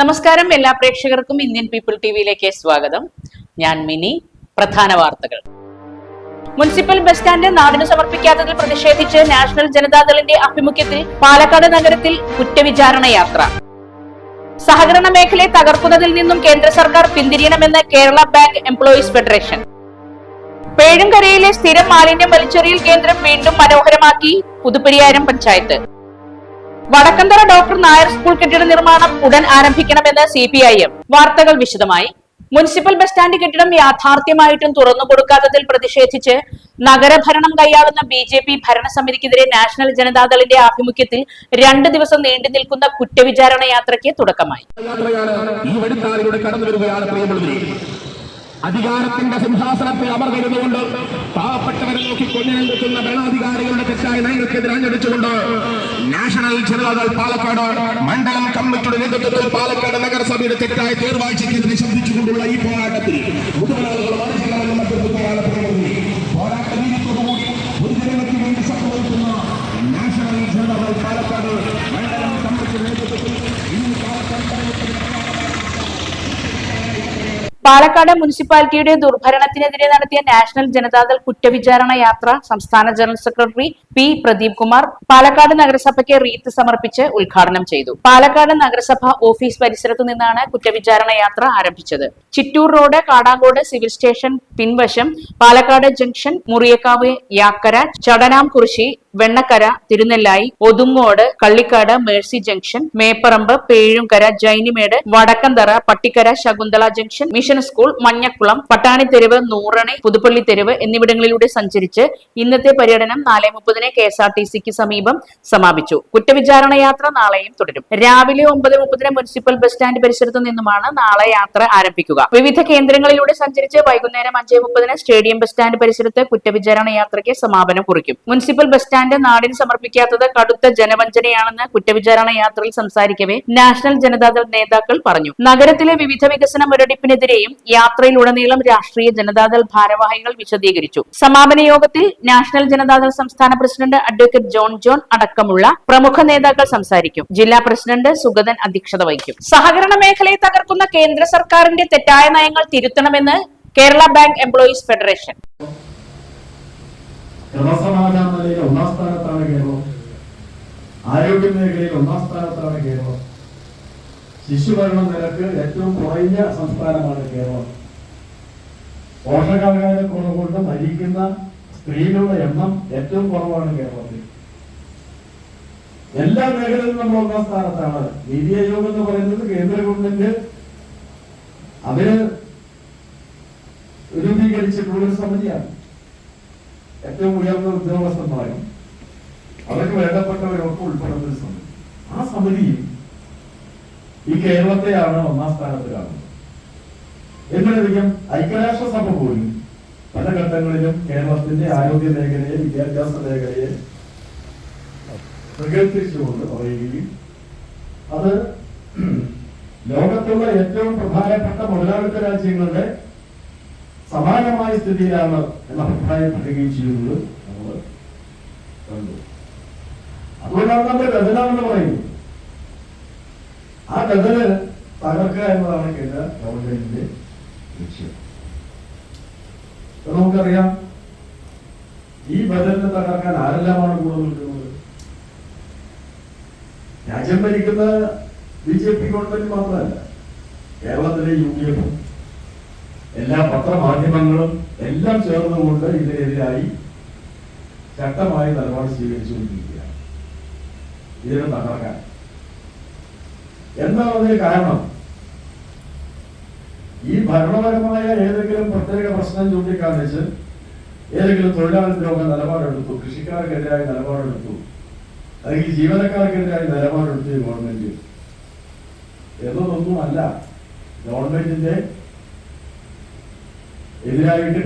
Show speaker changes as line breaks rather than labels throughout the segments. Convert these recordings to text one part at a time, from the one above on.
നമസ്കാരം എല്ലാ പ്രേക്ഷകർക്കും ഇന്ത്യൻ പീപ്പിൾ ടിവിയിലേക്ക് സ്വാഗതം ഞാൻ മിനി പ്രധാന വാർത്തകൾ മുനിസിപ്പൽ ബസ് സ്റ്റാൻഡ് നാടിന് സമർപ്പിക്കാത്തതിൽ പ്രതിഷേധിച്ച് നാഷണൽ ജനതാദളിന്റെ ആഭിമുഖ്യത്തിൽ പാലക്കാട് നഗരത്തിൽ കുറ്റവിചാരണ യാത്ര സഹകരണ മേഖലയെ തകർക്കുന്നതിൽ നിന്നും കേന്ദ്ര സർക്കാർ പിന്തിരിയണമെന്ന് കേരള ബാങ്ക് എംപ്ലോയീസ് ഫെഡറേഷൻ പേഴുംകരയിലെ സ്ഥിരം മാലിന്യ വലിച്ചെറിയൽ കേന്ദ്രം വീണ്ടും മനോഹരമാക്കി പുതുപ്പെരിയാരം പഞ്ചായത്ത് വടക്കന്തറ ഡോക്ടർ നായർ സ്കൂൾ കെട്ടിട നിർമ്മാണം ഉടൻ ആരംഭിക്കണമെന്ന് സി പി ഐ എം വാർത്തകൾ വിശദമായി മുനിസിപ്പൽ ബസ് സ്റ്റാൻഡ് കെട്ടിടം യാഥാർത്ഥ്യമായിട്ടും തുറന്നു കൊടുക്കാത്തതിൽ പ്രതിഷേധിച്ച് നഗരഭരണം കൈയാളുന്ന ബി ജെ പി ഭരണസമിതിക്കെതിരെ നാഷണൽ ജനതാദളിന്റെ ആഭിമുഖ്യത്തിൽ രണ്ട് ദിവസം നീണ്ടു നിൽക്കുന്ന കുറ്റവിചാരണ യാത്രയ്ക്ക് തുടക്കമായി അധികാരത്തിന്റെ സിംഹാസനത്തിൽ അമർന്നിരുന്നുകൊണ്ട് പാവപ്പെട്ടവരെ നോക്കി കൊഞ്ഞിനെത്തുന്ന ഭരണാധികാരികളുടെ തെറ്റായ നയങ്ങൾക്കെതിരെ അഞ്ഞടിച്ചുകൊണ്ട് നാഷണൽ ജനതാദൾ പാലക്കാട് മണ്ഡലം കമ്മിറ്റിയുടെ നേതൃത്വത്തിൽ പാലക്കാട് നഗരസഭയുടെ തെറ്റായ തീർവാഴ്ചയ്ക്കെതിരെ ശബ്ദിച്ചുകൊണ്ടുള്ള ഈ പോരാട്ടത്തിൽ പോരാട്ട രീതിയോടുകൂടി വേണ്ടി സംഭവിക്കുന്ന നാഷണൽ ജനതാദൾ പാലക്കാട് പാലക്കാട് മുനിസിപ്പാലിറ്റിയുടെ ദുർഭരണത്തിനെതിരെ നടത്തിയ നാഷണൽ ജനതാദൾ കുറ്റവിചാരണ യാത്ര സംസ്ഥാന general secretary P Pradeep Kumar Palakkad നഗരസഭയ്ക്ക് റീത്ത് സമർപ്പിച്ച് ഉദ്ഘാടനം ചെയ്തു പാലക്കാട് നഗരസഭ ഓഫീസ് പരിസരത്തു നിന്നാണ് കുറ്റവിചാരണ യാത്ര ആരംഭിച്ചത് Chittur road Kadankode civil station പിൻവശം Palakkad junction Muriyakkavu Yakkara Kurissi Vennakkara Thirunellayi Othungode Kallikkad Mercy junction Meparamba Pezhumkara Jainimedu Vadakkanthara Pattikkara Shakuntala junction mission school Manjakulam Pattanitheruvu Nurani Puthuppally തെരുവ് എന്നിവിടങ്ങളിലൂടെ സഞ്ചരിച്ച് ഇന്നത്തെ പര്യടനം നാല് മുപ്പതിന് കെ എസ് ആർ ടി സിക്ക് സമീപം സമാപിച്ചു കുറ്റവിചാരണ യാത്ര നാളെയും തുടരും രാവിലെ ഒമ്പത് മുപ്പതിന് മുനിസിപ്പൽ ബസ് സ്റ്റാൻഡ് പരിസരത്തു നിന്നുമാണ് നാളെ യാത്ര ആരംഭിക്കുക വിവിധ കേന്ദ്രങ്ങളിലൂടെ സഞ്ചരിച്ച് വൈകുന്നേരം അഞ്ച് മുപ്പതിന് സ്റ്റേഡിയം ബസ് സ്റ്റാൻഡ് പരിസരത്ത് കുറ്റവിചാരണ യാത്രയ്ക്ക് സമാപനം കുറിക്കും മുനിസിപ്പൽ ബസ് സ്റ്റാൻഡ് തന്റെ നാടിന് സമർപ്പിക്കാത്തത് കടുത്ത ജനവഞ്ചനയാണെന്ന് കുറ്റവിചാരണ യാത്രയിൽ സംസാരിക്കവേ നാഷണൽ ജനതാദൾ നേതാക്കൾ പറഞ്ഞു നഗരത്തിലെ വിവിധ വികസന മുരടിപ്പിനെതിരെയും യാത്രയിലുടനീളം രാഷ്ട്രീയ ജനതാദൾ ഭാരവാഹികൾ വിശദീകരിച്ചു സമാപന യോഗത്തിൽ നാഷണൽ ജനതാദൾ സംസ്ഥാന പ്രസിഡന്റ് അഡ്വക്കേറ്റ് ജോൺ ജോൺ അടക്കമുള്ള പ്രമുഖ നേതാക്കൾ സംസാരിക്കും ജില്ലാ പ്രസിഡന്റ് സുഗതൻ അധ്യക്ഷത വഹിക്കും സഹകരണ മേഖലയെ തകർക്കുന്ന കേന്ദ്ര സർക്കാരിന്റെ തെറ്റായ നയങ്ങൾ തിരുത്തണമെന്ന് കേരള ബാങ്ക് എംപ്ലോയീസ് ഫെഡറേഷൻ ക്രമസമാധാന നിലയിൽ ഒന്നാം സ്ഥാനത്താണ് കേരളം ആരോഗ്യ മേഖലയിൽ ഒന്നാം സ്ഥാനത്താണ് കേരളം ശിശുഭരണ നിരക്ക് ഏറ്റവും കുറഞ്ഞ സംസ്ഥാനമാണ് കേരളം പോഷകാഹാര കുറവുകൊണ്ട് മരിക്കുന്ന സ്ത്രീകളുടെ എണ്ണം ഏറ്റവും കുറവാണ് കേരളത്തിൽ എല്ലാ മേഖലയിലും നമ്മൾ ഒന്നാം സ്ഥാനത്താണ് നീതി ആയോഗ് എന്ന് പറയുന്നത് കേന്ദ്ര ഗവൺമെന്റ് അവര് രൂപീകരിച്ചിട്ടുള്ള ഒരു സമിതിയാണ് ഏറ്റവും ഉയർന്ന ഉദ്യോഗസ്ഥന്മാരും അവർക്ക് വേണ്ടപ്പെട്ടവരൊക്കെ ഉൾപ്പെടുന്ന ഒരു സമിതി ആ സമിതിയിൽ ഈ കേരളത്തെയാണ് ഒന്നാം സ്ഥാനത്തിലാണ് കാണുന്നത് എന്നിലധികം ഐക്യരാഷ്ട്ര സഭ പോലും പല ഘട്ടങ്ങളിലും കേരളത്തിന്റെ ആരോഗ്യ മേഖലയെ വിദ്യാഭ്യാസ മേഖലയെ പ്രകീർത്തിച്ചുകൊണ്ട് പറയുകയും അത് ലോകത്തുള്ള ഏറ്റവും പ്രധാനപ്പെട്ട മുതലാളിത്ത രാജ്യങ്ങളുടെ സമാനമായ സ്ഥിതിയിലാണ് എന്ന അഭിപ്രായം പറയുകയും ചെയ്യുന്നത് നമ്മൾ കണ്ടു അതുകൊണ്ടാണ് നമ്മൾ ഗദന എന്ന് പറയുന്നത് ആ ഗദന് തകർക്കുക എന്നതാണ് കേന്ദ്ര ഗവൺമെന്റിന്റെ ലക്ഷ്യം നമുക്കറിയാം ഈ ബദലിനെ തകർക്കാൻ ആരെല്ലാമാണ് കൂടുതൽ നിൽക്കുന്നത് രാജ്യം ഭരിക്കുന്ന ബി ജെ പി ഗവൺമെന്റ് മാത്രമല്ല കേരളത്തിലെ യു ഡി എഫും എല്ലാ പത്രമാധ്യമങ്ങളും എല്ലാം ചേർന്നുകൊണ്ട് ഇതിനെതിരായി ശക്തമായ നിലപാട് സ്വീകരിച്ചുകൊണ്ടിരിക്കുകയാണ് ഇതിനെ തകർക്കാൻ എന്താണ് കാരണം ഈ ഭരണപരമായ ഏതെങ്കിലും പ്രത്യേക പ്രശ്നം ചൂണ്ടിക്കാണിച്ച് ഏതെങ്കിലും തൊഴിലാളി രോഗ നിലപാടെടുത്തു കൃഷിക്കാർക്കെതിരായ നിലപാടെടുത്തു അല്ലെങ്കിൽ ജീവനക്കാർക്കെതിരായ നിലപാടെടുത്തു ഗവൺമെന്റ് എന്നതൊന്നുമല്ല ഗവൺമെന്റിന്റെ എതിരായിട്ട്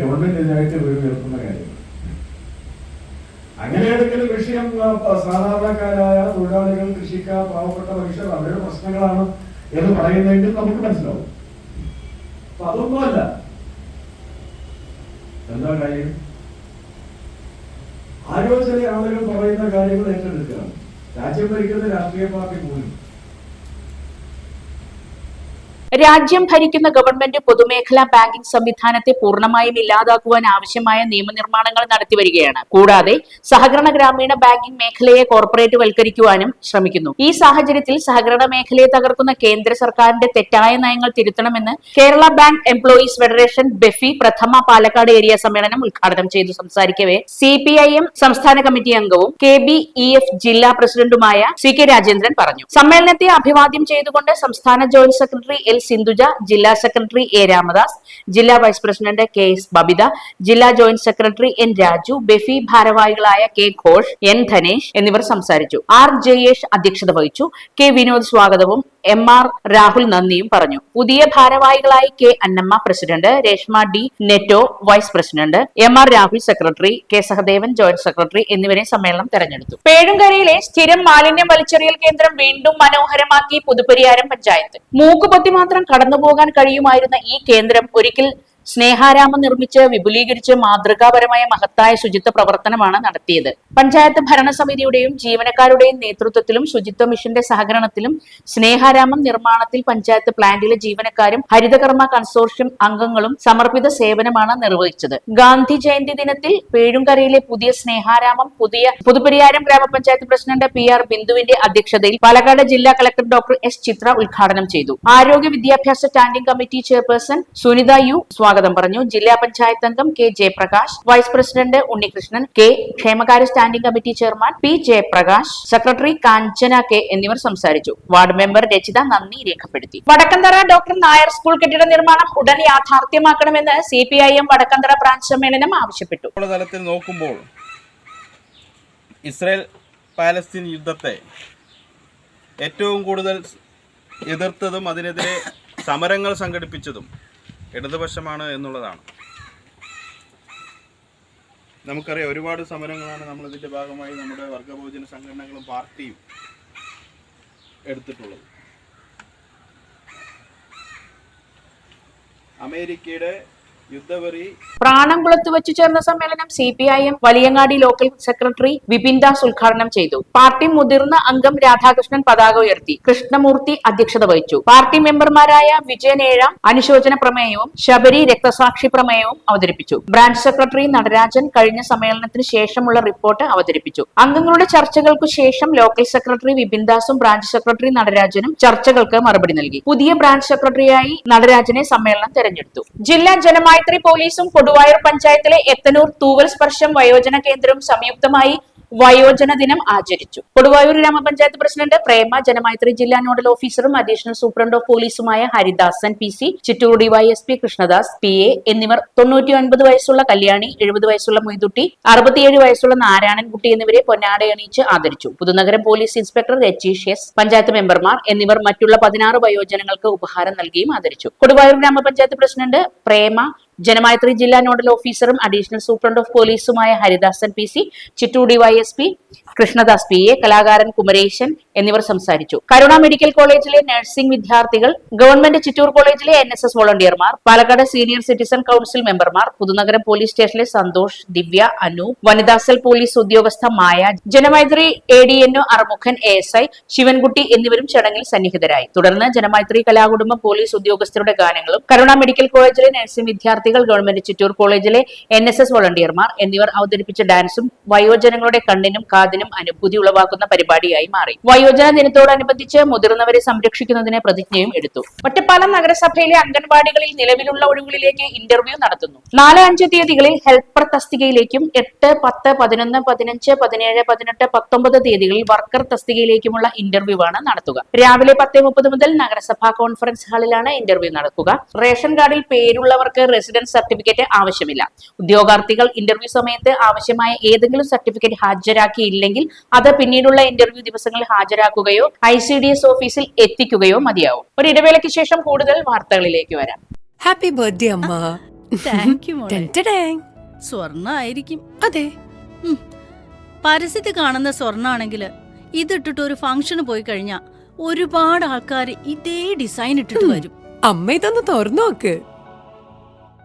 വീട് ഉയർത്തുന്ന കാര്യം അങ്ങനെ ഏതെങ്കിലും വിഷയം സാധാരണക്കാരായ തൊഴിലാളികൾ കൃഷിക്കാർ പാവപ്പെട്ട മനുഷ്യർ അവരുടെ പ്രശ്നങ്ങളാണ് എന്ന് പറയുന്നെങ്കിൽ നമുക്ക് മനസ്സിലാവും അപ്പൊ അതൊന്നുമല്ല എന്താ കാര്യം ആരോ ആളുകൾ പറയുന്ന കാര്യങ്ങൾ ഏറ്റെടുക്കുകയാണ് രാജ്യം ഭരിക്കുന്ന രാഷ്ട്രീയ പാർട്ടി പോലും രാജ്യം ഭരിക്കുന്ന ഗവൺമെന്റ് പൊതുമേഖലാ ബാങ്കിംഗ് സംവിധാനത്തെ പൂർണ്ണമായും ഇല്ലാതാക്കുവാൻ ആവശ്യമായ നിയമനിർമ്മാണങ്ങൾ നടത്തിവരികയാണ് കൂടാതെ സഹകരണ ഗ്രാമീണ ബാങ്കിംഗ് മേഖലയെ കോർപ്പറേറ്റ് വൽക്കരിക്കുവാനും ശ്രമിക്കുന്നു ഈ സാഹചര്യത്തിൽ സഹകരണ മേഖലയെ തകർക്കുന്ന കേന്ദ്ര സർക്കാരിന്റെ തെറ്റായ നയങ്ങൾ തിരുത്തണമെന്ന് Kerala bank employees federation BEFI പ്രഥമ പാലക്കാട് ഏരിയ സമ്മേളനം ഉദ്ഘാടനം ചെയ്തു സംസാരിക്കവേ സി പി ഐ എം സംസ്ഥാന കമ്മിറ്റി അംഗവും കെ ബി ഇ എഫ് ജില്ലാ പ്രസിഡന്റുമായ സി കെ രാജേന്ദ്രൻ പറഞ്ഞു സമ്മേളനത്തെ അഭിവാദ്യം ചെയ്തുകൊണ്ട് സംസ്ഥാന ജോയിന്റ് സെക്രട്ടറി എൽ സിന്ധുജ ജില്ലാ സെക്രട്ടറി എ രാമദാസ് ജില്ലാ vice president K S Babitha ജില്ലാ joint secretary N Raju BEFI ഭാരവാഹികളായ കെ ഘോഷ് എൻ ധനേഷ് എന്നിവർ സംസാരിച്ചു ആർ ജയേഷ് അധ്യക്ഷത വഹിച്ചു കെ വിനോദ് സ്വാഗതവും എം ആർ രാഹുൽ നന്ദിയും പറഞ്ഞു പുതിയ ഭാരവാഹികളായി K Annamma president Reshma D Netto vice president M R Rahul secretary K Sahadevan joint secretary എന്നിവരെ സമ്മേളനം തെരഞ്ഞെടുത്തു പേഴുംകരയിലെ സ്ഥിരം മാലിന്യം വലിച്ചെറിയൽ കേന്ദ്രം വീണ്ടും മനോഹരമാക്കി പുതുപ്പരിയാരം പഞ്ചായത്ത് മൂക്കുപൊത്തി മാത്രം കടന്നുപോകാൻ കഴിയുമായിരുന്ന ഈ കേന്ദ്രം ഒരിക്കൽ സ്നേഹാരാമം നിർമ്മിച്ച് വിപുലീകരിച്ച് മാതൃകാപരമായ മഹത്തായ ശുചിത്വ പ്രവർത്തനമാണ് നടത്തിയത് പഞ്ചായത്ത് ഭരണസമിതിയുടെയും ജീവനക്കാരുടെയും നേതൃത്വത്തിലും ശുചിത്വ മിഷന്റെ സഹകരണത്തിലും സ്നേഹാരാമം നിർമ്മാണത്തിൽ പഞ്ചായത്ത് പ്ലാന്റിലെ ജീവനക്കാരും ഹരിതകർമ്മ കൺസോർഷ്യം അംഗങ്ങളും സമർപ്പിത സേവനമാണ് നിർവഹിച്ചത് ഗാന്ധി ജയന്തി ദിനത്തിൽ പേഴുംകരയിലെ പുതിയ സ്നേഹാരാമം പുതിയ പുതുപരിയാരം ഗ്രാമപഞ്ചായത്ത് പ്രസിഡന്റ് പി ആർ ബിന്ദുവിന്റെ അധ്യക്ഷതയിൽ പാലക്കാട് ജില്ലാ കളക്ടർ ഡോക്ടർ എസ് ചിത്ര ഉദ്ഘാടനം ചെയ്തു ആരോഗ്യ വിദ്യാഭ്യാസ standing committee chairperson Sunitha U സ്വാഗതം സ്വാഗതം പറഞ്ഞു ജില്ലാ പഞ്ചായത്ത് അംഗം K Jayaprakash vice president Unnikrishnan K ക്ഷേമകാര്യ standing committee chairman P Jayaprakash secretary Kanchana K എന്നിവർ സംസാരിച്ചു വാർഡ് മെമ്പർ രചിത നന്ദി രേഖപ്പെടുത്തി വടക്കന്തറ ഡോക്ടർ നായർ സ്കൂൾ കെട്ടിട നിർമ്മാണം ഉടൻ യാഥാർത്ഥ്യമാക്കണമെന്ന് C P I M Vadakkanthara branch സമ്മേളനം ആവശ്യപ്പെട്ടു തലത്തിൽ നോക്കുമ്പോൾ പാലസ്തീൻ യുദ്ധത്തെ ഏറ്റവും കൂടുതൽ എതിർത്തതും അതിനെതിരെ സമരങ്ങൾ സംഘടിപ്പിച്ചതും ഇടതുപക്ഷമാണ് എന്നുള്ളതാണ് നമുക്കറിയാം ഒരുപാട് സമരങ്ങളാണ് നമ്മളിതിൻ്റെ ഭാഗമായി നമ്മുടെ വർഗഭോജന സംഘടനകളും പാർട്ടിയും എടുത്തിട്ടുള്ളത് അമേരിക്കയുടെ പ്രാണംകുളത്ത് വെച്ച് ചേർന്ന സമ്മേളനം C P I M Valiyangadi local secretary Vipin Das ഉദ്ഘാടനം ചെയ്തു പാർട്ടി മുതിർന്ന അംഗം രാധാകൃഷ്ണൻ പതാക ഉയർത്തി കൃഷ്ണമൂർത്തി അധ്യക്ഷത വഹിച്ചു പാർട്ടി മെമ്പർമാരായ വിജയൻ ഏഴാം അനുശോചന പ്രമേയവും ശബരി രക്തസാക്ഷി പ്രമേയവും അവതരിപ്പിച്ചു ബ്രാഞ്ച് സെക്രട്ടറി നടരാജൻ കഴിഞ്ഞ സമ്മേളനത്തിന് ശേഷമുള്ള റിപ്പോർട്ട് അവതരിപ്പിച്ചു അംഗങ്ങളുടെ ചർച്ചകൾക്കു ശേഷം ലോക്കൽ സെക്രട്ടറി വിപിൻ ദാസും ബ്രാഞ്ച് സെക്രട്ടറി നടരാജനും ചർച്ചകൾക്ക് മറുപടി നൽകി പുതിയ ബ്രാഞ്ച് സെക്രട്ടറിയായി നടരാജനെ സമ്മേളനം തെരഞ്ഞെടുത്തു ജില്ലാ ജനമായ ഗായത്രി പോലീസും കൊടുവായൂർ പഞ്ചായത്തിലെ എത്തനൂർ തൂവൽ സ്പർശം വയോജന കേന്ദ്രവും സംയുക്തമായി വയോജന ദിനം ആചരിച്ചു കൊടുവായൂർ ഗ്രാമപഞ്ചായത്ത് പ്രസിഡന്റ് പ്രേമ ജനമൈത്രി ജില്ലാ നോഡൽ ഓഫീസറും അഡീഷണൽ സൂപ്രണ്ട് ഓഫ് പോലീസുമായ Haridasan P C Chittur DYSP Krishnadas P A എന്നിവർ തൊണ്ണൂറ്റിയൊൻപത് വയസ്സുള്ള കല്യാണി എഴുപത് വയസ്സുള്ള മൊയ്തുട്ടി അറുപത്തിയേഴ് വയസ്സുള്ള നാരായണൻകുട്ടി എന്നിവരെ പൊന്നാട അണിയിച്ച് ആദരിച്ചു Puthunagaram police inspector Rajeesh S panchayat മെമ്പർമാർ എന്നിവർ മറ്റുള്ള പതിനാറ് വയോജനങ്ങൾക്ക് ഉപഹാരം നൽകിയും ആദരിച്ചു കൊടുവായൂർ ഗ്രാമപഞ്ചായത്ത് പ്രസിഡന്റ് പ്രേമ ജനമായത്രി ജില്ലാ നോഡൽ ഓഫീസറും അഡീഷണൽ സൂപ്രണ്ട് ഓഫ് പോലീസുമായ Haridasan P C Chittur DYSP Krishnadas P A കലാകാരൻ കുമരേശൻ എന്നിവർ സംസാരിച്ചു കരുണ മെഡിക്കൽ കോളേജിലെ നഴ്സിംഗ് വിദ്യാർത്ഥികൾ ഗവൺമെന്റ് ചിറ്റൂർ കോളേജിലെ എൻ എസ് എസ് വോളണ്ടിയർമാർ പാലക്കാട് സീനിയർ സിറ്റിസൺ കൌൺസിൽ മെമ്പർമാർ പുതുനഗരം പോലീസ് സ്റ്റേഷനിലെ സന്തോഷ് ദിവ്യ അനു വനിതാസൽ പോലീസ് ഉദ്യോഗസ്ഥ Maya Janamaithri A D N O Arumukhan A S I Sivankutty എന്നിവരും ചടങ്ങിൽ സന്നിഹിതരായി തുടർന്ന് ജനമൈത്രി കലാകുടുംബം പോലീസ് ഉദ്യോഗസ്ഥരുടെ ഗാനങ്ങളും കരുണ മെഡിക്കൽ കോളേജിലെ നഴ്സിംഗ് വിദ്യാർത്ഥികൾ ഗവൺമെന്റ് ചിറ്റൂർ കോളേജിലെ എൻ എസ് എസ് വോളണ്ടിയർമാർ എന്നിവർ അവതരിപ്പിച്ച ഡാൻസും വയോജനങ്ങളുടെ കണ്ണിനും കാതിനും എല്ലാവരിലും അനുഭൂതി ഉളവാക്കുന്ന പരിപാടിയായി മാറി വയോജന ദിനത്തോടനുബന്ധിച്ച് മുതിർന്നവരെ സംരക്ഷിക്കുന്നതിന് പ്രതിജ്ഞയും എടുത്തു ഒറ്റപ്പാലം നഗരസഭയിലെ അംഗൻവാടികളിൽ നിലവിലുള്ള ഒഴിവുകളിലേക്ക് ഇന്റർവ്യൂ നടത്തുന്നു നാല് അഞ്ച് തീയതികളിൽ ഹെൽപ്പർ തസ്തികയിലേക്കും എട്ട് പത്ത് പതിനൊന്ന് പതിനഞ്ച് പതിനേഴ് പതിനെട്ട് പത്തൊമ്പത് തീയതികളിൽ വർക്കർ തസ്തികയിലേക്കുമുള്ള ഇന്റർവ്യൂ ആണ് നടത്തുക രാവിലെ പത്ത് മുപ്പത് മുതൽ നഗരസഭാ കോൺഫറൻസ് ഹാളിലാണ് ഇന്റർവ്യൂ നടക്കുക റേഷൻ കാർഡിൽ പേരുള്ളവർക്ക് റെസിഡൻസ് സർട്ടിഫിക്കറ്റ് ആവശ്യമില്ല ഉദ്യോഗാർത്ഥികൾ ഇന്റർവ്യൂ സമയത്ത് ആവശ്യമായ ഏതെങ്കിലും സർട്ടിഫിക്കറ്റ് ഹാജരാക്കിയില്ലെങ്കിൽ ഉണ്ടെങ്കിൽ അത് പിന്നീടുള്ള ഇന്റർവ്യൂ ദിവസങ്ങളിൽ ഹാജരാക്കുകയോ ഐ സി ഡി എസ് ഓഫീസിൽ എത്തിക്കുകയോ മതിയാവും ഒരു ഇടവേളയ്ക്ക് ശേഷം കൂടുതൽ വാർത്തകളിലേക്ക് വരാം ഹാപ്പി ബർത്ത്ഡേ അമ്മ സ്വർണ്ണായിരിക്കും സ്വർണ്ണ ആയിരിക്കും അതെ പരസ്യത്തിൽ കാണുന്ന സ്വർണ്ണാണെങ്കിൽ ഇതിട്ടിട്ട് ഒരു ഫംഗ്ഷന് പോയി കഴിഞ്ഞാൽ ഒരുപാട് ആൾക്കാർ ഇതേ ഡിസൈൻ ഇട്ടിട്ട് വരും അമ്മ ഇതൊന്ന് തുറന്നു നോക്ക്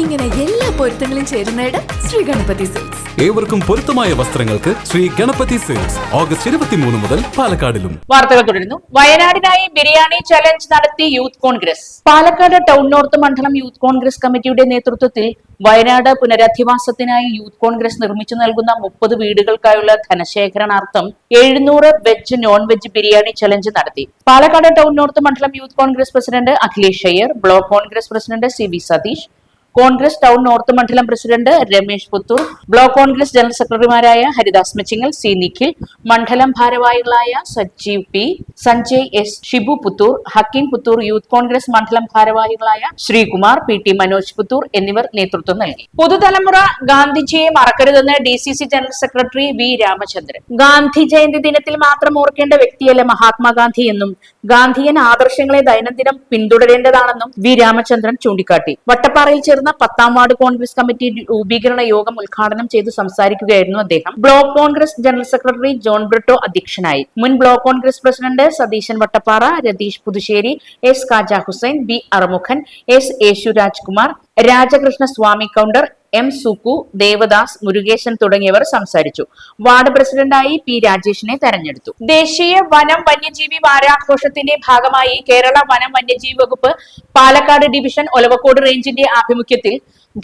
ഇങ്ങനെ എല്ലാ പൊരുത്തങ്ങളും ചേരുന്ന ഇടം ശ്രീ ഗണപതി സിൽക്സ് ഏവർക്കും പൊരുത്തമായ വസ്ത്രങ്ങൾക്ക് ശ്രീ ഗണപതി സിൽക്സ് ഓഗസ്റ്റ് ഇരുപത്തിമൂന്ന് മുതൽ പാലക്കാടിലും വാർത്തകൾ തുടരുന്നു വയനാടിനായി ബിരിയാണി ചലഞ്ച് നടത്തി youth Congress Palakkad town north മണ്ഡലം യൂത്ത് കോൺഗ്രസ് കമ്മിറ്റിയുടെ നേതൃത്വത്തിൽ വയനാട് പുനരധിവാസത്തിനായി യൂത്ത് കോൺഗ്രസ് നിർമ്മിച്ചു നൽകുന്ന മുപ്പത് വീടുകൾക്കായുള്ള ധനശേഖരണാർത്ഥം എഴുന്നൂറ് veg non veg biryani challenge നടത്തി പാലക്കാട് ടൗൺ നോർത്ത് മണ്ഡലം youth Congress president Akhilesh Iyer block Congress president C V Satheesh Congress town north മണ്ഡലം president Ramesh Puthur block Congress general സെക്രട്ടറിമാരായ ഹരിദാസ് മിച്ചിങ്ങൽ സി നിഖിൽ മണ്ഡലം ഭാരവാഹികളായ Sajeev P Sanjay S Shibu Puthur Hakeem Puthur youth Congress മണ്ഡലം ഭാരവാഹികളായ ശ്രീകുമാർ പി ടി മനോജ് പുത്തൂർ എന്നിവർ നേതൃത്വം നൽകി പുതുതലമുറ ഗാന്ധിജിയെ മറക്കരുതെന്ന് D C C general secretary V Ramachandran Gandhi Jayanti ദിനത്തിൽ മാത്രം ഓർക്കേണ്ട വ്യക്തിയല്ല മഹാത്മാഗാന്ധി എന്നും ഗാന്ധിയൻ ആദർശങ്ങളെ ദൈനംദിനം പിന്തുടരേണ്ടതാണെന്നും വി രാമചന്ദ്രൻ ചൂണ്ടിക്കാട്ടി വട്ടപ്പാറയിൽ ചേർന്ന ചേർന്ന പത്താം വാർഡ് കോൺഗ്രസ് കമ്മിറ്റി രൂപീകരണ യോഗം ഉദ്ഘാടനം ചെയ്തു സംസാരിക്കുകയായിരുന്നു അദ്ദേഹം block Congress general secretary John Britto അധ്യക്ഷനായി മുൻ block Congress president Satheesan Vattappara Ratheesh Puthussery S Kaja Hussain B Arumukhan S Yesu Rajkumar Rajakrishna Swami Gounder M Sukku Devadas Murukesan തുടങ്ങിയവർ സംസാരിച്ചു വാർഡ് പ്രസിഡന്റായി പി രാജേഷിനെ തെരഞ്ഞെടുത്തു ദേശീയ വനം വന്യജീവി വാരാഘോഷത്തിന്റെ ഭാഗമായി കേരള വനം വന്യജീവി വകുപ്പ് പാലക്കാട് ഡിവിഷൻ ഒലവക്കോട് റേഞ്ചിന്റെ ആഭിമുഖ്യത്തിൽ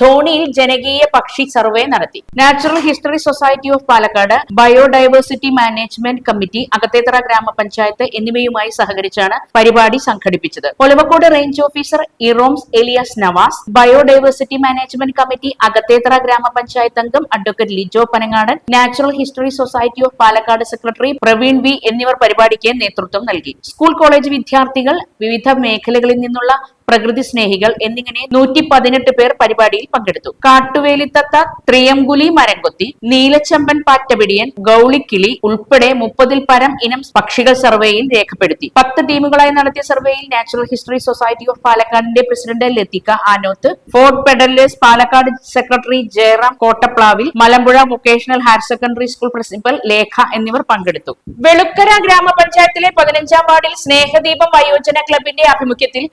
ധോണിയിൽ ജനകീയ പക്ഷി സർവേ നടത്തി natural history society of Palakkad biodiversity management committee Akathethara ഗ്രാമപഞ്ചായത്ത് എന്നിവയുമായി സഹകരിച്ചാണ് പരിപാടി സംഘടിപ്പിച്ചത് കൊലവക്കോട് റേഞ്ച് ഓഫീസർ ഇറോംസ് Elias Navas biodiversity management committee Akathethara ഗ്രാമപഞ്ചായത്ത് അംഗം advocate Lijo Panangadan natural history society of Palakkad secretary Praveen V എന്നിവർ പരിപാടിക്ക് നേതൃത്വം നൽകി സ്കൂൾ കോളേജ് വിദ്യാർത്ഥികൾ വിവിധ മേഖലകളിൽ നിന്നുള്ള പ്രകൃതി സ്നേഹികൾ എന്നിങ്ങനെ നൂറ്റി പതിനെട്ട് പേർ പരിപാടിയിൽ പങ്കെടുത്തു കാട്ടുവേലിത്തത്ത ത്രിയംകുലി മരംകൊത്തി നീലച്ചമ്പൻ പാറ്റപിടിയൻ ഗൌളിക്കിളി ഉൾപ്പെടെ മുപ്പതിൽ പരം ഇനം പക്ഷികൾ സർവേയിൽ രേഖപ്പെടുത്തി പത്ത് ടീമുകളായി നടത്തിയ സർവേയിൽ നാച്ചുറൽ ഹിസ്റ്ററി സൊസൈറ്റി ഓഫ് പാലക്കാടിന്റെ president Lathika Anoth fort pedalers Palakkad secretary Jayaram Kottaplavil Malampuzha vocational higher secondary school principal Lekha എന്നിവർ പങ്കെടുത്തു വെളുക്കര ഗ്രാമപഞ്ചായത്തിലെ പതിനഞ്ചാം വാർഡിൽ സ്നേഹദീപം വയോജന ക്ലബിന്റെ ആഭിമുഖ്യത്തിൽ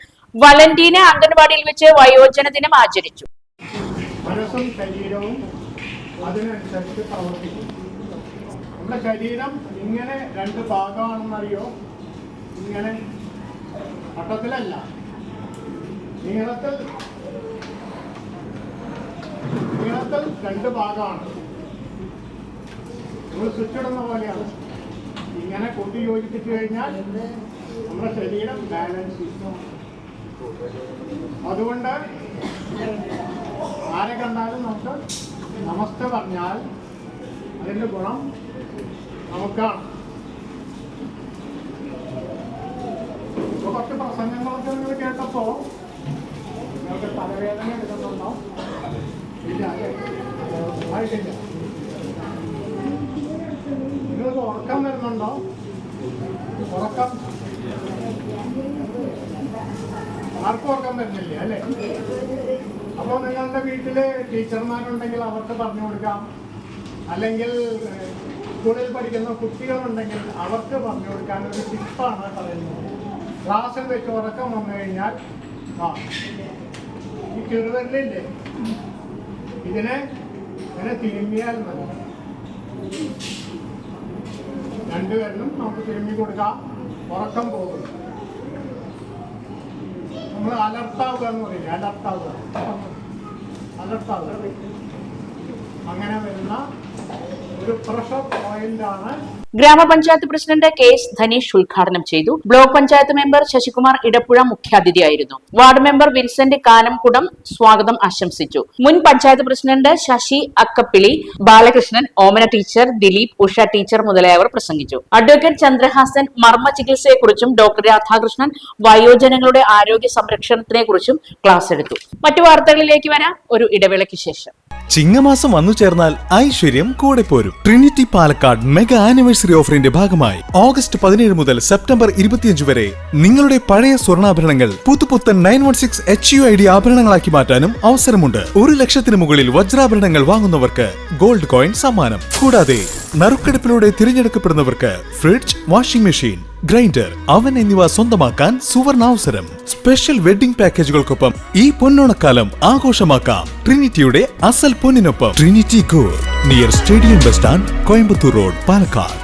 വലന്റീന അംഗൻവാടിയിൽ വെച്ച് വയോജന ദിനം ആചരിച്ചു മനസ്സും ശരീരവും അതിനനുസരിച്ച് പ്രവർത്തിക്കും നമ്മുടെ ശരീരം ഇങ്ങനെ രണ്ട് ഭാഗമാണെന്നറിയോ ഇങ്ങനെ വട്ടത്തിലല്ല നീളത്തിൽ നീളത്തിൽ രണ്ട് ഭാഗമാണ് നമ്മൾ സ്വിച്ചിടുന്ന പോലെയാണ് ഇങ്ങനെ കൂട്ടി യോജിപ്പിച്ചു കഴിഞ്ഞാൽ നമ്മുടെ ശരീരം ബാലൻസ് ചെയ്യും അതുകൊണ്ട് ആരെ കണ്ടാലും നമുക്ക് നമസ്ത പറഞ്ഞാൽ അതിൻ്റെ ഗുണം നമുക്കാണ് ഇപ്പൊ കുറച്ച് പ്രസംഗങ്ങളൊക്കെ നിങ്ങൾ കേട്ടപ്പോ നിങ്ങൾക്ക് തലവേദന എടുക്കുന്നുണ്ടോ ഇല്ല ആയിട്ടില്ല നിങ്ങൾക്ക് ഉറക്കം വരുന്നുണ്ടോ ഉറക്കം ആർക്കും ഓർക്കാൻ പറ്റില്ലേ അല്ലേ അപ്പൊ നിങ്ങളുടെ വീട്ടില് ടീച്ചർമാരുണ്ടെങ്കിൽ അവർക്ക് പറഞ്ഞു കൊടുക്കാം അല്ലെങ്കിൽ സ്കൂളിൽ പഠിക്കുന്ന കുട്ടികളുണ്ടെങ്കിൽ അവർക്ക് പറഞ്ഞു കൊടുക്കാൻ ഒരു ടിപ്പാണ് പറയുന്നത് ക്ലാസ്സിൽ വെച്ച് ഉറക്കം വന്നു കഴിഞ്ഞാൽ ആ ഈ ചെറുതല്ലേ ഇതിനെ ഇങ്ങനെ തിരുമ്മിയാൽ മതി രണ്ടുപേരിലും നമുക്ക് തിരുമ്മി കൊടുക്കാം ഉറക്കം പോകും നമ്മൾ അലർട്ടാവുക എന്ന് പറയില്ല അലർട്ടാവുക അലർട്ടാവുക അങ്ങനെ വരുന്ന ഒരു പ്രഷർ പോയിന്റ് ആണ് ഗ്രാമപഞ്ചായത്ത് പ്രസിഡന്റ് കെ എസ് ധനീഷ് ഉദ്ഘാടനം ചെയ്തു ബ്ലോക്ക് പഞ്ചായത്ത് മെമ്പർ ശശികുമാർ ഇടപ്പുഴ മുഖ്യാതിഥിയായിരുന്നു വാർഡ് മെമ്പർ വിൻസെന്റ് കാനംകുടം സ്വാഗതം ആശംസിച്ചു മുൻ panchayat president Sasi Akkappilly Balakrishnan Omana teacher Dileep Usha teacher മുതലായവർ പ്രസംഗിച്ചു അഡ്വക്കേറ്റ് ചന്ദ്രഹാസൻ മർമ്മ ചികിത്സയെക്കുറിച്ചും ഡോക്ടർ രാധാകൃഷ്ണൻ വയോജനങ്ങളുടെ ആരോഗ്യ സംരക്ഷണത്തിനെ കുറിച്ചും ക്ലാസ് എടുത്തു മറ്റു വാർത്തകളിലേക്ക് വരാം ഒരു ഇടവേളയ്ക്ക് ശേഷം ചിങ്ങമാസം വന്നു ചേർന്നാൽ ഐശ്വര്യം കൂടെ പോരും Trinity Palakkad mega anniversary anniversary ഓഫറിന്റെ ഭാഗമായി ഓഗസ്റ്റ് പതിനേഴ് മുതൽ സെപ്റ്റംബർ ഇരുപത്തിയഞ്ച് വരെ നിങ്ങളുടെ പഴയ സ്വർണ്ണാഭരണങ്ങൾ പുതുപുത്തൻ nine one six H U I D ആഭരണങ്ങളാക്കി മാറ്റാനും അവസരമുണ്ട് ഒരു ലക്ഷത്തിന് മുകളിൽ വജ്രാഭരണങ്ങൾ വാങ്ങുന്നവർക്ക് ഗോൾഡ് കോയിൻ സമ്മാനം കൂടാതെ നറുക്കെടുപ്പിലൂടെ തിരഞ്ഞെടുക്കപ്പെടുന്നവർക്ക് ഫ്രിഡ്ജ് വാഷിംഗ് മെഷീൻ ഗ്രൈൻഡർ അവൻ എന്നിവ സ്വന്തമാക്കാൻ സുവർണാവസരം സ്പെഷ്യൽ വെഡിംഗ് പാക്കേജുകൾക്കൊപ്പം ഈ പൊന്നോണക്കാലം ആഘോഷമാക്കാം ട്രിനിറ്റിയുടെ അസൽ പൊന്നിനൊപ്പം Trinity gold near stadium bus stand Coimbatore road Palakkad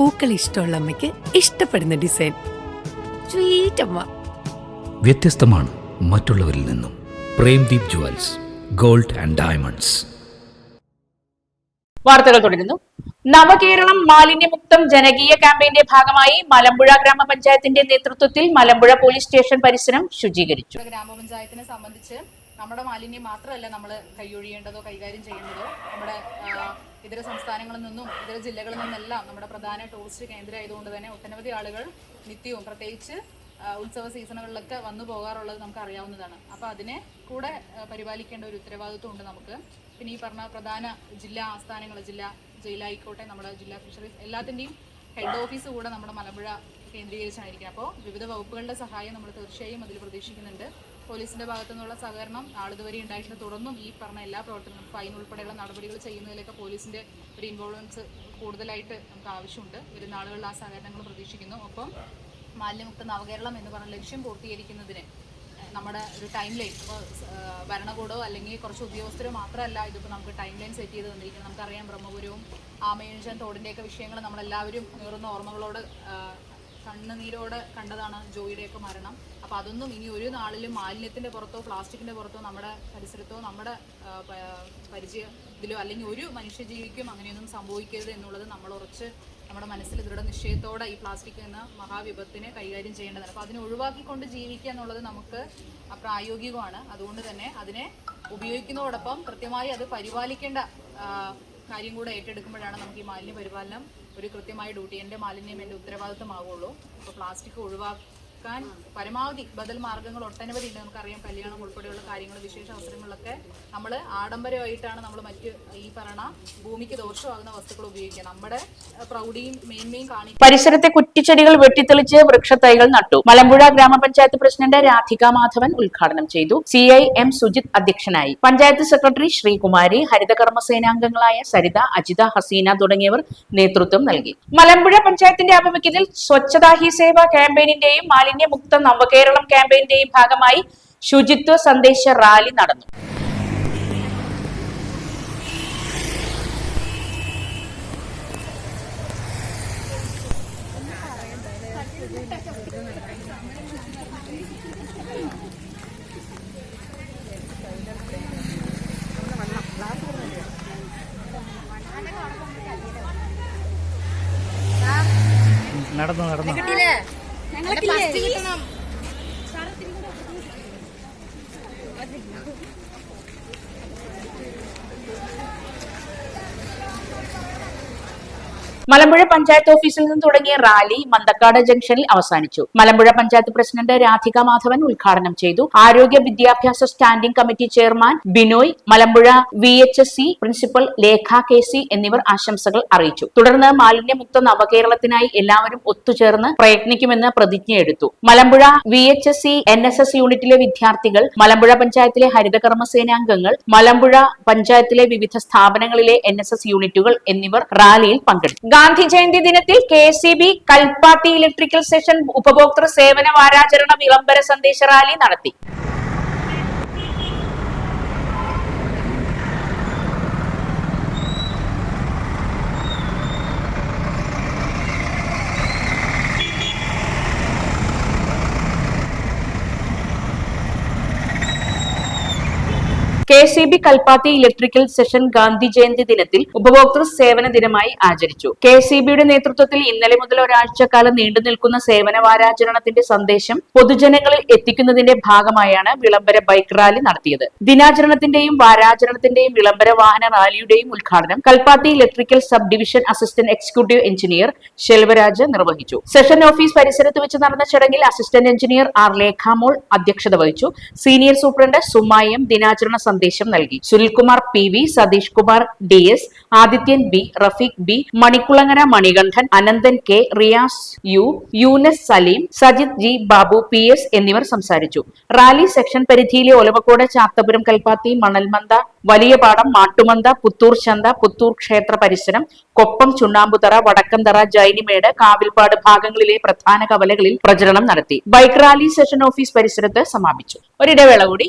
പൂക്കൾ ഇഷ്ടമുള്ള അമ്മയ്ക്ക് ഇഷ്ടപ്പെടുന്ന ഡിസൈൻ സ്വീറ്റ് അമ്മ വ്യത്യസ്തമാണ് മറ്റുള്ളവരിൽ നിന്നും Premdeep jewels gold and diamonds വാർത്തകൾ തുടരുന്നു നവകേരളം മാലിന്യമുക്തം ജനകീയ ക്യാമ്പയിന്റെ ഭാഗമായി മലമ്പുഴ ഗ്രാമപഞ്ചായത്തിന്റെ നേതൃത്വത്തിൽ മലമ്പുഴ പോലീസ് സ്റ്റേഷൻ പരിസരം ശുചീകരിച്ചു ഗ്രാമപഞ്ചായത്തിനെ സംബന്ധിച്ച് നമ്മുടെ മാലിന്യം മാത്രമല്ല നമ്മൾ കൈയൊഴിയേണ്ടതോ കൈകാര്യം ചെയ്യേണ്ടതോ നമ്മുടെ ഇതര സംസ്ഥാനങ്ങളിൽ നിന്നും ഇതര ജില്ലകളിൽ നിന്നെല്ലാം നമ്മുടെ പ്രധാന ടൂറിസ്റ്റ് കേന്ദ്രമായതുകൊണ്ട് തന്നെ ഒട്ടനവധി ആളുകൾ നിത്യവും പ്രത്യേകിച്ച് ഉത്സവ സീസണുകളിലൊക്കെ വന്നു പോകാറുള്ളത് നമുക്ക് അറിയാവുന്നതാണ് അപ്പോൾ അതിനെ കൂടെ പരിപാലിക്കേണ്ട ഒരു ഉത്തരവാദിത്വം ഉണ്ട് നമുക്ക് പിന്നെ ഈ പറഞ്ഞ പ്രധാന ജില്ലാ ആസ്ഥാനങ്ങൾ ജില്ലാ ജയിലായിക്കോട്ടെ നമ്മുടെ ജില്ലാ ഫിഷറീസ് എല്ലാത്തിൻ്റെയും ഹെഡ് ഓഫീസ് കൂടെ നമ്മുടെ മലമ്പുഴ കേന്ദ്രീകരിച്ചായിരിക്കും അപ്പോൾ വിവിധ വകുപ്പുകളുടെ സഹായം നമ്മൾ തീർച്ചയായും അതിൽ പ്രതീക്ഷിക്കുന്നുണ്ട് പോലീസിന്റെ ഭാഗത്തു നിന്നുള്ള സഹകരണം നാളിതുവരെ ഉണ്ടായിട്ടില്ല തുടർന്നും ഈ പറഞ്ഞ എല്ലാ പ്രവർത്തനങ്ങളും ഫൈൻ ഉൾപ്പെടെയുള്ള നടപടികൾ ചെയ്യുന്നതിലൊക്കെ പോലീസിന്റെ ഒരു ഇൻവോൾവൻസ് കൂടുതലായിട്ട് നമുക്ക് ആവശ്യമുണ്ട് ഒരു നാളുകളിൽ ആ സഹകരണങ്ങൾ പ്രതീക്ഷിക്കുന്നു ഒപ്പം മാലിന്യമുക്ത നവകേരളം എന്ന് പറഞ്ഞ ലക്ഷ്യം പൂർത്തീകരിക്കുന്നതിന് നമ്മുടെ ഒരു ടൈം ലൈൻ ഇപ്പോൾ ഭരണകൂടമോ അല്ലെങ്കിൽ കുറച്ച് ഉദ്യോഗസ്ഥരോ മാത്രമല്ല ഇതിപ്പോൾ നമുക്ക് ടൈം ലൈൻ സെറ്റ് ചെയ്ത് തന്നിരിക്കുന്നത് നമുക്കറിയാം ബ്രഹ്മപുരവും ആമയുഞ്ചൻ തോടിൻ്റെയൊക്കെ വിഷയങ്ങൾ നമ്മളെല്ലാവരും നീറുന്ന ഓർമ്മകളോട് കണ്ണുനീരോടെ കണ്ടതാണ് ജോയിയുടെയൊക്കെ മരണം അപ്പോൾ അതൊന്നും ഇനി ഒരു നാളിലും മാലിന്യത്തിൻ്റെ പുറത്തോ പ്ലാസ്റ്റിക്കിൻ്റെ പുറത്തോ നമ്മുടെ പരിസരത്തോ നമ്മുടെ പരിചയ ഇതിലോ അല്ലെങ്കിൽ ഒരു മനുഷ്യജീവിക്കും അങ്ങനെയൊന്നും സംഭവിക്കരുത് എന്നുള്ളത് നമ്മൾ ഉറച്ച് നമ്മുടെ മനസ്സിൽ നിശ്ചയത്തോടെ ഈ പ്ലാസ്റ്റിക് എന്ന മഹാവിപത്തിനെ കൈകാര്യം ചെയ്യേണ്ടതാണ് അപ്പോൾ അതിനെ ഒഴിവാക്കിക്കൊണ്ട് ജീവിക്കുക എന്നുള്ളത് നമുക്ക് പ്രായോഗികമാണ് അതുകൊണ്ട് തന്നെ അതിനെ ഉപയോഗിക്കുന്നതോടൊപ്പം കൃത്യമായി അത് പരിപാലിക്കേണ്ട കാര്യം കൂടെ ഏറ്റെടുക്കുമ്പോഴാണ് നമുക്ക് ഈ മാലിന്യ പരിപാലനം ഒരു കൃത്യമായ ഡ്യൂട്ടി എൻ്റെ മാലിന്യം എൻ്റെ ഉത്തരവാദിത്തമാവുള്ളൂ അപ്പോൾ പ്ലാസ്റ്റിക് ഒഴിവാക്കി കുറക്കാൻ പരമാവധി ബദൽ മാർഗ്ഗങ്ങൾ ഉണ്ട് നമുക്കറിയാം കല്യാണം ഉൾപ്പെടെയുള്ള കാര്യങ്ങൾ വിശേഷ അവസരങ്ങളിലൊക്കെ നമ്മൾ ആഡംബരമായിട്ടാണ് നമ്മൾ മറ്റ് ഈ പറയണ ഭൂമിക്ക് ദോഷമാകുന്ന വസ്തുക്കൾ ഉപയോഗിക്കുക നമ്മുടെ പ്രൗഢിയും മേന്മയും കാണി പരിസരത്തെ കുറ്റിച്ചെടികൾ വെട്ടിത്തെളിച്ച് വൃക്ഷത്തൈകൾ നട്ടു മലമ്പുഴ ഗ്രാമപഞ്ചായത്ത് പ്രസിഡന്റ് രാധിക മാധവൻ ഉദ്ഘാടനം ചെയ്തു സി ഐ എം സുജിത് അധ്യക്ഷനായി പഞ്ചായത്ത് സെക്രട്ടറി ശ്രീകുമാരി ഹരിതകർമ്മ സേനാംഗങ്ങളായ സരിത അജിത ഹസീന തുടങ്ങിയവർ നേതൃത്വം നൽകി മലമ്പുഴ പഞ്ചായത്തിന്റെ ആഭിമുഖ്യത്തിൽ സ്വച്ഛതാ ഹി സേവ ക്യാമ്പയിനിന്റെയും മാലി മാലിന്യമുക്ത നവകേരളം ക്യാമ്പയിന്റെയും ഭാഗമായി ശുചിത്വ സന്ദേശ റാലി നടന്നു Thank you. മലമ്പുഴ പഞ്ചായത്ത് ഓഫീസിൽ നിന്ന് തുടങ്ങിയ റാലി മന്തക്കാട് ജംഗ്ഷനിൽ അവസാനിച്ചു മലമ്പുഴ പഞ്ചായത്ത് പ്രസിഡന്റ് രാധിക മാധവൻ ഉദ്ഘാടനം ചെയ്തു ആരോഗ്യ വിദ്യാഭ്യാസ standing committee chairman Binoy Malampuzha V H S C principal Lekha K C എന്നിവർ ആശംസകൾ അറിയിച്ചു തുടർന്ന് മാലിന്യമുക്ത നവകേരളത്തിനായി എല്ലാവരും ഒത്തുചേർന്ന് പ്രയത്നിക്കുമെന്ന് പ്രതിജ്ഞയെടുത്തു Malampuzha V H S C N S S യൂണിറ്റിലെ വിദ്യാർത്ഥികൾ മലമ്പുഴ പഞ്ചായത്തിലെ ഹരിതകർമ്മ സേനാംഗങ്ങൾ മലമ്പുഴ പഞ്ചായത്തിലെ വിവിധ സ്ഥാപനങ്ങളിലെ എൻ എസ് എസ് യൂണിറ്റുകൾ എന്നിവർ റാലിയിൽ പങ്കെടുത്തു ഗാന്ധി ജയന്തി ദിനത്തിൽ K C B Kalpathi electrical section ഉപഭോക്തൃ സേവന വാരാചരണ വിളംബര സന്ദേശ റാലി നടത്തി K C B Kalpathi electrical section Gandhi Jayanti ദിനത്തിൽ ഉപഭോക്തൃ സേവന ദിനമായി ആചരിച്ചു കെ സി ബിയുടെ നേതൃത്വത്തിൽ ഇന്നലെ മുതൽ ഒരാഴ്ചക്കാലം നീണ്ടു നിൽക്കുന്ന സേവന വാരാചരണത്തിന്റെ സന്ദേശം പൊതുജനങ്ങളിൽ എത്തിക്കുന്നതിന്റെ ഭാഗമായാണ് വിളംബര ബൈക്ക് റാലി നടത്തിയത് ദിനാചരണത്തിന്റെയും വാരാചരണത്തിന്റെയും വിളംബര വാഹന റാലിയുടെയും ഉദ്ഘാടനം Kalpathi electrical sub division assistant executive engineer Selvaraj നിർവഹിച്ചു സെഷൻ ഓഫീസ് പരിസരത്ത് വെച്ച് നടന്ന ചടങ്ങിൽ അസിസ്റ്റന്റ് എഞ്ചിനീയർ ആർ ലേഖാമോൾ അധ്യക്ഷത വഹിച്ചു സീനിയർ സൂപ്രണ്ട് സുമായം ദിനാചരണ സന്ദേശം സന്ദേശം നൽകി Sunilkumar P V Satheesh Kumar D S Adithyan B Rafeeq B Manikkulangara Manikandan Ananthan K Riyas U Yoonus Saleem Sajith G Babu P S എന്നിവർ സംസാരിച്ചു റാലി സെക്ഷൻ പരിധിയിലെ ഒലവക്കോട് ചാത്തപുരം കൽപ്പാത്തി മണൽമന്ത വലിയപാടം മാട്ടുമന്ത പുത്തൂർ ചന്ത പുത്തൂർ ക്ഷേത്ര പരിസരം കൊപ്പം ചുണ്ണാമ്പുതറ വടക്കന്തറ ജൈനിമേട് കാവിൽപാട് ഭാഗങ്ങളിലെ പ്രധാന കവലകളിൽ പ്രചരണം നടത്തി ബൈക്ക് റാലി സെഷൻ ഓഫീസ് പരിസരത്ത് സമാപിച്ചു ഒരിടവേള കൂടി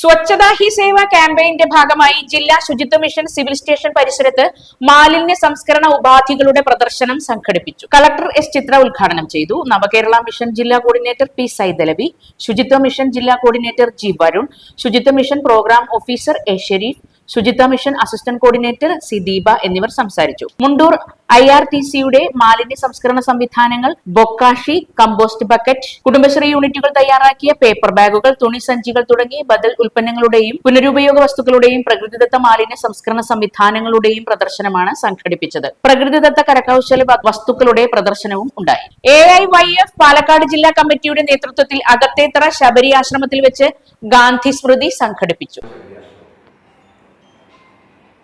സ്വച്ഛതാ ഹി സേവ ക്യാമ്പയിന്റെ ഭാഗമായി ജില്ലാ ശുചിത്വ മിഷൻ സിവിൽ സ്റ്റേഷൻ പരിസരത്ത് മാലിന്യ സംസ്കരണ ഉപാധികളുടെ പ്രദർശനം സംഘടിപ്പിച്ചു കളക്ടർ എസ് ചിത്ര ഉദ്ഘാടനം ചെയ്തു നവകേരള മിഷൻ ജില്ലാ coordinator P Saidalavi Suchitwa mission ജില്ലാ coordinator G Varun Suchitwa mission program officer A Shareef Suchitwa mission assistant coordinator C Deepa എന്നിവർ സംസാരിച്ചു മുണ്ടൂർ ഐ ആർ ടി സിയുടെ മാലിന്യ സംസ്കരണ സംവിധാനങ്ങൾ ബൊക്കാഷി കമ്പോസ്റ്റ് ബക്കറ്റ് കുടുംബശ്രീ യൂണിറ്റുകൾ തയ്യാറാക്കിയ പേപ്പർ ബാഗുകൾ തുണി സഞ്ചികൾ തുടങ്ങി ബദൽ ഉൽപ്പന്നങ്ങളുടെയും പുനരുപയോഗ വസ്തുക്കളുടെയും പ്രകൃതിദത്ത മാലിന്യ സംസ്കരണ സംവിധാനങ്ങളുടെയും പ്രദർശനമാണ് സംഘടിപ്പിച്ചത് പ്രകൃതിദത്ത കരകൗശല വസ്തുക്കളുടെ പ്രദർശനവും ഉണ്ടായി A I Y F Palakkad ജില്ലാ കമ്മിറ്റിയുടെ നേതൃത്വത്തിൽ അകത്തേത്തറ ശബരി ആശ്രമത്തിൽ വെച്ച് ഗാന്ധി സ്മൃതി സംഘടിപ്പിച്ചു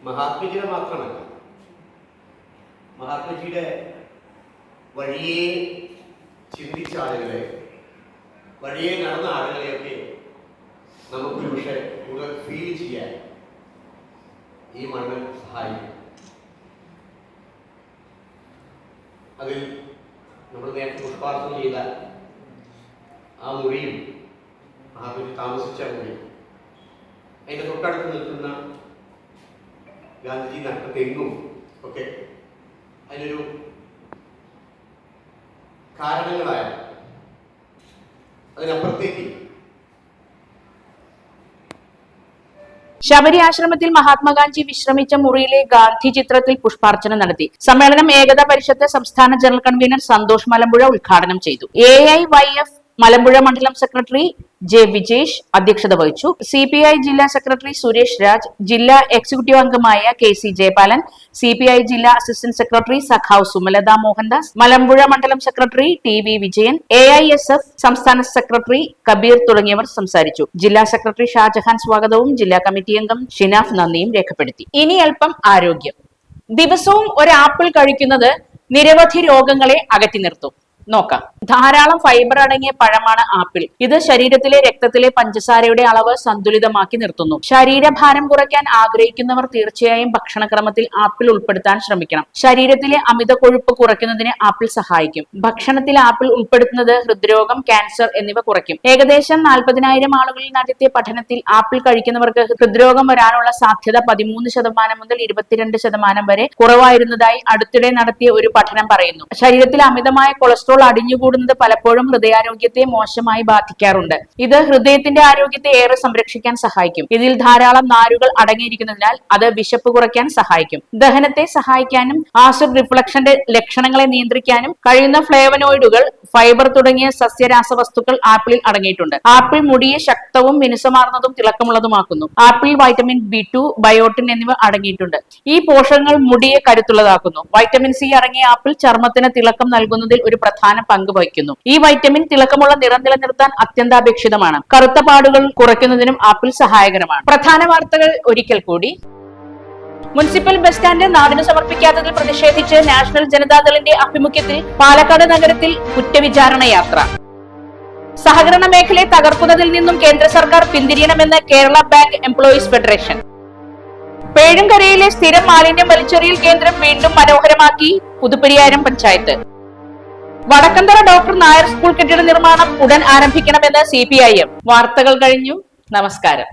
മഹാത്മജിയുടെ മാത്രമല്ല മഹാത്മജിയുടെ വഴിയെ ചിന്തിച്ച ആളുകളെ വഴിയെ നടന്ന ആളുകളെയൊക്കെ നമുക്ക് പക്ഷേ കൂടുതൽ ഫീൽ ചെയ്യാൻ ഈ മണ്ണ് സഹായിക്കും അതിൽ നമ്മൾ നേരത്തെ പുഷ്പാർത്ഥം ചെയ്ത ആ മുറിയും മഹാത്മജി താമസിച്ച മുറിയും അതിൻ്റെ തൊട്ടടുത്ത് നിൽക്കുന്ന ഗാന്ധിജി നട്ട തെങ്ങും ഒക്കെ അതിനൊരു കാരണങ്ങളായ അതിനപ്പുറത്തേക്ക് ശബരി ആശ്രമത്തിൽ മഹാത്മാഗാന്ധി വിശ്രമിച്ച മുറിയിലെ ഗാന്ധി ചിത്രത്തിൽ പുഷ്പാർച്ചന നടത്തി സമ്മേളനം ഏകതാ പരിഷത്ത് സംസ്ഥാന ജനറൽ കൺവീനർ സന്തോഷ് മലമ്പുഴ ഉദ്ഘാടനം ചെയ്തു A I Y F Malampuzha മണ്ഡലം സെക്രട്ടറി ജെ വിജേഷ് അധ്യക്ഷത വഹിച്ചു സി പി ഐ ജില്ലാ സെക്രട്ടറി സുരേഷ് രാജ് ജില്ലാ എക്സിക്യൂട്ടീവ് അംഗമായ K C Jayapalan C P I ജില്ലാ അസിസ്റ്റന്റ് സെക്രട്ടറി സഖാവ് സുമലത മോഹൻദാസ് മലമ്പുഴ മണ്ഡലം secretary T V Vijayan A I S F സംസ്ഥാന സെക്രട്ടറി കബീർ തുടങ്ങിയവർ സംസാരിച്ചു ജില്ലാ സെക്രട്ടറി ഷാജഹാൻ സ്വാഗതവും ജില്ലാ കമ്മിറ്റി അംഗം ഷിനാഫ് നന്ദിയും രേഖപ്പെടുത്തി ഇനി അല്പം ആരോഗ്യം ദിവസവും ഒരു ആപ്പിൾ കഴിക്കുന്നത് നിരവധി രോഗങ്ങളെ അകറ്റി നിർത്തും നോക്കാം ധാരാളം ഫൈബർ അടങ്ങിയ പഴമാണ് ആപ്പിൾ ഇത് ശരീരത്തിലെ രക്തത്തിലെ പഞ്ചസാരയുടെ അളവ് സന്തുലിതമാക്കി നിർത്തുന്നു ശരീരഭാരം കുറയ്ക്കാൻ ആഗ്രഹിക്കുന്നവർ തീർച്ചയായും ഭക്ഷണക്രമത്തിൽ ആപ്പിൾ ഉൾപ്പെടുത്താൻ ശ്രമിക്കണം ശരീരത്തിലെ അമിത കൊഴുപ്പ് കുറയ്ക്കുന്നതിന് ആപ്പിൾ സഹായിക്കും ഭക്ഷണത്തിൽ ആപ്പിൾ ഉൾപ്പെടുത്തുന്നത് ഹൃദ്രോഗം ക്യാൻസർ എന്നിവ കുറയ്ക്കും ഏകദേശം നാൽപ്പതിനായിരം ആളുകളിൽ നടത്തിയ പഠനത്തിൽ ആപ്പിൾ കഴിക്കുന്നവർക്ക് ഹൃദ്രോഗം വരാനുള്ള സാധ്യത പതിമൂന്ന് ശതമാനം മുതൽ ഇരുപത്തിരണ്ട് ശതമാനം വരെ കുറവായിരുന്നതായി അടുത്തിടെ നടത്തിയ ഒരു പഠനം പറയുന്നു ശരീരത്തിൽ അമിതമായ കൊളസ്ട്രോൾ അടിഞ്ഞുകൂടുന്നത് പലപ്പോഴും ഹൃദയാരോഗ്യത്തെ മോശമായി ബാധിക്കാറുണ്ട് ഇത് ഹൃദയത്തിന്റെ ആരോഗ്യത്തെ ഏറെ സംരക്ഷിക്കാൻ സഹായിക്കും ഇതിൽ ധാരാളം നാരുകൾ അടങ്ങിയിരിക്കുന്നതിനാൽ അത് വിശപ്പ് കുറയ്ക്കാൻ സഹായിക്കും ദഹനത്തെ സഹായിക്കാനും ആസിഡ് റിഫ്ലക്ഷന്റെ ലക്ഷണങ്ങളെ നിയന്ത്രിക്കാനും കഴിയുന്ന ഫ്ലേവനോയിഡുകൾ ഫൈബർ തുടങ്ങിയ സസ്യരാസവസ്തുക്കൾ ആപ്പിളിൽ അടങ്ങിയിട്ടുണ്ട് ആപ്പിൾ മുടിയെ ശക്തവും മിനുസമാർന്നതും തിളക്കമുള്ളതുമാക്കുന്നു apple vitamin B two biotin എന്നിവ അടങ്ങിയിട്ടുണ്ട് ഈ പോഷകങ്ങൾ മുടിയെ കരുത്തുള്ളതാക്കുന്നു വൈറ്റമിൻ സി അടങ്ങിയ ആപ്പിൾ ചർമ്മത്തിന് തിളക്കം നൽകുന്നതിൽ ഒരു പ്രധാന പ്രധാന പങ്ക് വഹിക്കുന്നു ഈ വൈറ്റമിൻ തിളക്കമുള്ള നിറം നിലനിർത്താൻ അത്യന്താപേക്ഷിതമാണ് കറുത്ത പാടുകൾ കുറയ്ക്കുന്നതിനും ആപ്പിൾ സഹായകരമാണ് പ്രധാന വാർത്തകൾ ഒരിക്കൽ കൂടി മുനിസിപ്പൽ ബസ് സ്റ്റാൻഡ് നാടിന് സമർപ്പിക്കാത്തതിൽ പ്രതിഷേധിച്ച് നാഷണൽ ജനതാദളിന്റെ ആഭിമുഖ്യത്തിൽ പാലക്കാട് നഗരത്തിൽ കുറ്റവിചാരണ യാത്ര സഹകരണ മേഖലയെ തകർക്കുന്നതിൽ നിന്നും കേന്ദ്ര സർക്കാർ പിന്തിരിയണമെന്ന് കേരള ബാങ്ക് എംപ്ലോയീസ് ഫെഡറേഷൻ പേഴുംകരയിലെ സ്ഥിരം മാലിന്യം വലിച്ചെറിയൽ കേന്ദ്രം വീണ്ടും മനോഹരമാക്കി പുതുപ്പരിയാരം പഞ്ചായത്ത് വടക്കന്തറ ഡോക്ടർ നായർ സ്കൂൾ കെട്ടിട നിർമ്മാണം ഉടൻ ആരംഭിക്കണമെന്ന് സി പി ഐ എം വാർത്തകൾ കഴിഞ്ഞു നമസ്കാരം